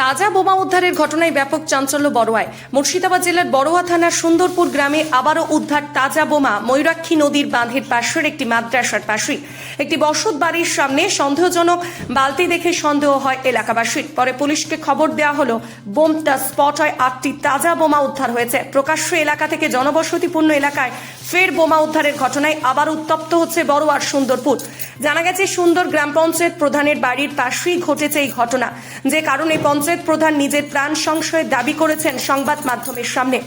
তাজা বোমা উদ্ধারের ঘটনায় ব্যাপক চাঞ্চল্য বড়োয়ায়। মুর্শিদাবাদ জেলার বড়োয়া থানার সুন্দরপুর গ্রামে আবারও উদ্ধার তাজা বোমা ময়ূরাক্ষী নদীর বাঁধের পাশের একটি মাদ্রাসার পাশেই। একটি বসত বাড়ির সামনে সন্দেহজনক বালতি দেখে সন্দেহ হয় এলাকাবাসীর। পরে পুলিশকে খবর দেওয়া হলো, বোমটা স্পট হয় আটটি তাজা বোমা উদ্ধার হয়েছে। প্রকাশ্য এলাকা থেকে জনবসতিপূর্ণ এলাকায় ফের বোমা উদ্ধারের ঘটনায় আবার উত্তপ্ত হচ্ছে বড়োয়ার সুন্দরপুর। জানা গেছে, সুন্দর গ্রাম পঞ্চায়েত প্রধানের বাড়ির পাশেই ঘটেছে এই ঘটনা, যে কারণে পঞ্চায়েত প্রধান নিজের প্রাণ সংশয়ের দাবি করেছেন সংবাদ মাধ্যমের সামনে।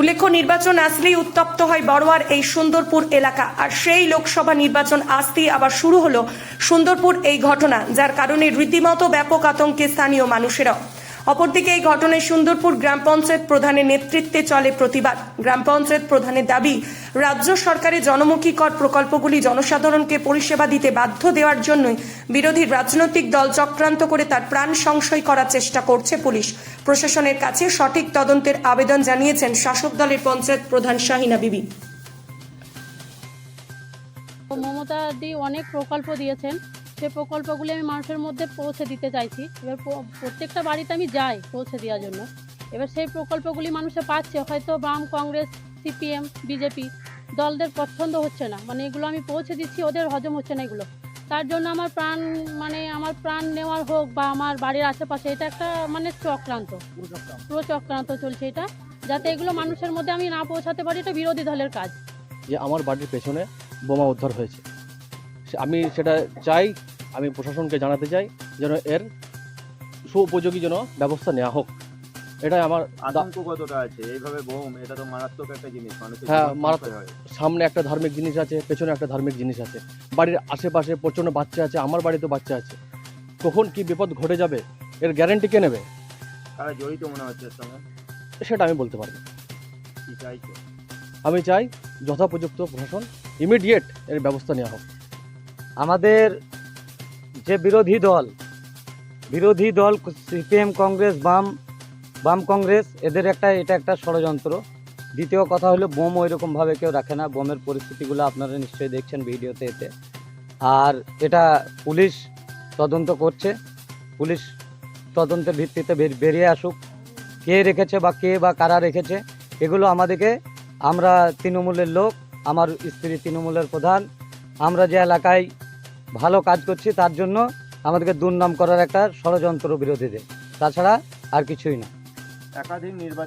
উল্লেখ্য, নির্বাচন আসলেই উত্তপ্ত হয় বড়োয়ার এই সুন্দরপুর এলাকা, আর সেই লোকসভা নির্বাচন আসতেই আবার শুরু হলো সুন্দরপুর এই ঘটনা, যার কারণে রীতিমতো ব্যাপক আতঙ্কে স্থানীয় মানুষেরাও। অপরদিকে এই ঘটনায় সুন্দরপুর গ্রাম পঞ্চায়েত প্রধানের নেতৃত্বে চলে প্রতিবাদ। গ্রাম পঞ্চায়েত প্রধানের দাবি, রাজ্য সরকারের জনমুখী কর প্রকল্পগুলি জনসাধারণকে পরিষেবা দিতে বাধ্য দেওয়ার জন্যই বিরোধী রাজনৈতিক দল চক্রান্ত করে তার প্রাণ সংশয় করার চেষ্টা করছে পুলিশ। প্রশাসনের কাছে সঠিক তদন্তের আবেদন জানিয়েছেন শাসক দলের পঞ্চায়েত প্রধান শাহিনা বিবি। মমতা দি অনেক প্রকল্প দিয়েছেন। সেই প্রকল্পগুলি আমি মানুষের মধ্যে পৌঁছে দিতে চাইছি। এবার প্রত্যেকটা বাড়িতে আমি যাই পৌঁছে দেওয়ার জন্য। এবার সেই প্রকল্পগুলি মানুষে পাচ্ছে, হয়তো বাম কংগ্রেস, সিপিএম, বিজেপি দলদের পছন্দ হচ্ছে না। মানে এগুলো আমি পৌঁছে দিচ্ছি, ওদের হজম হচ্ছে না এগুলো। তার জন্য আমার প্রাণ মানে আমার প্রাণ নেওয়ার হোক বা আমার বাড়ির আশেপাশে, এটা একটা মানে চক্রান্ত। পুরো চক্রান্ত চলছে এটা, যাতে এগুলো মানুষের মধ্যে আমি না পৌঁছাতে পারি, এটা বিরোধী দলের কাজ। যে আমার বাড়ির পেছনে বোমা উদ্ধার হয়েছে। সে- আমি সেটা চাই আমি প্রশাসনকে জানাতে চাই যেন এর সুউপযোগী যেন ব্যবস্থা নেওয়া হোক। এটাই আমার আতঙ্ক কতটা আছে এইভাবে বোম এটা তো মারাত্মক একটা জিনিস মানুষের হ্যাঁ, মারাত্মক। সামনে একটা ধার্মিক জিনিস আছে পেছনে একটা ধার্মিক জিনিস আছে। বাড়ির আশেপাশে প্রচণ্ড বাচ্চা আছে আমার বাড়িতে বাচ্চা আছে। কখন কি বিপদ ঘটে যাবে এর গ্যারেন্টি কে নেবে? কারা জড়িত মনে হচ্ছে সেটা আমি বলতে পারব। আমি চাই যথাপযুক্ত প্রশাসন ইমিডিয়েট এর ব্যবস্থা নেওয়া হোক। আমাদের যে বিরোধী দল বিরোধী দল, সিপিএম কংগ্রেস, বাম বাম কংগ্রেস, এদের একটা, এটা একটা ষড়যন্ত্র। দ্বিতীয় কথা হলো, বোম ওই রকমভাবে কেউ রাখে না। বোমের পরিস্থিতিগুলো আপনারা নিশ্চয়ই দেখছেন ভিডিওতে এতে। আর এটা পুলিশ তদন্ত করছে। পুলিশ তদন্তের ভিত্তিতে বেরিয়ে আসুক। কে রেখেছে বা কে বা কারা রেখেছে, এগুলো আমাদেরকে, আমরা তৃণমূলের লোক, আমার স্ত্রী তৃণমূলের প্রধান, আমরা যে এলাকায় ভালো কাজ করছি, তার জন্য আমাদেরকে দুর্নাম করার একটা ষড়যন্ত্র বিরোধীদের। তাছাড়া আর কিছুই না। একাধিক নির্বাচন